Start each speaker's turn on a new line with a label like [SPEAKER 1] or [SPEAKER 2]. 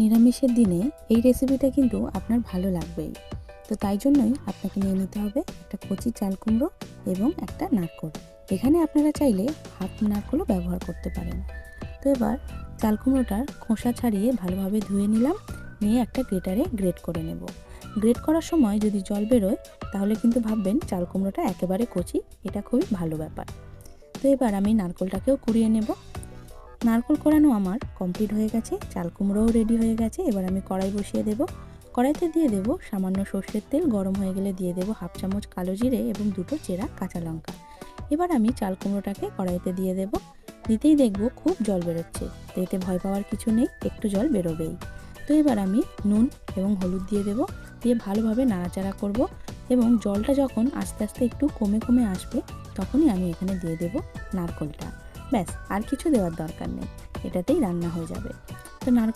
[SPEAKER 1] নিরামিষের দিনে এই রেসিপিটা কিন্তু আপনার ভালো লাগবেই। তো তাই জন্যই আপনাকে নিয়ে নিতে হবে একটা কচি চাল কুমড়ো এবং একটা নারকোল। এখানে আপনারা চাইলে হাফ নারকোলও ব্যবহার করতে পারেন। তো এবার চাল কুমড়োটার খোসা ছাড়িয়ে ভালোভাবে ধুয়ে নিলাম, নিয়ে একটা গ্রেটারে গ্রেট করে নেব। গ্রেট করার সময় যদি জল বেরোয়, তাহলে কিন্তু ভাববেন চাল কুমড়োটা একেবারে কচি, এটা খুবই ভালো ব্যাপার। তো এবার আমি নারকোলটাকেও কুড়িয়ে নেব। নারকোল কোরানো আমার কমপ্লিট হয়ে গেছে, চাল কুমড়োও রেডি হয়ে গেছে, এবার আমি কড়াই বসিয়ে দেব। কড়াইতে দিয়ে দেব সামান্য সর্ষের তেল, গরম হয়ে গেলে দিয়ে দেব হাফ চামচ কালো জিরে এবং দুটো চেরা কাঁচা লঙ্কা। এবার আমি চাল কুমড়োটাকে কড়াইতে দিয়ে দেব। দিতেই দেখব খুব জল বেরোচ্ছে এতে ভয় পাওয়ার কিছু নেই, একটু জল বেরোবেই। তো এবার আমি নুন এবং হলুদ দিয়ে দেব, দিয়ে ভালোভাবে নাড়াচাড়া করব এবং জলটা যখন আস্তে আস্তে একটু কমে কমে আসবে, তখনই আমি এখানে দিয়ে দেব নারকোলটা। ব্যাস আর কিছু দেওয়ার দরকার নেই। এটাতেই রান্না হয়ে যাবে। তো নারকোল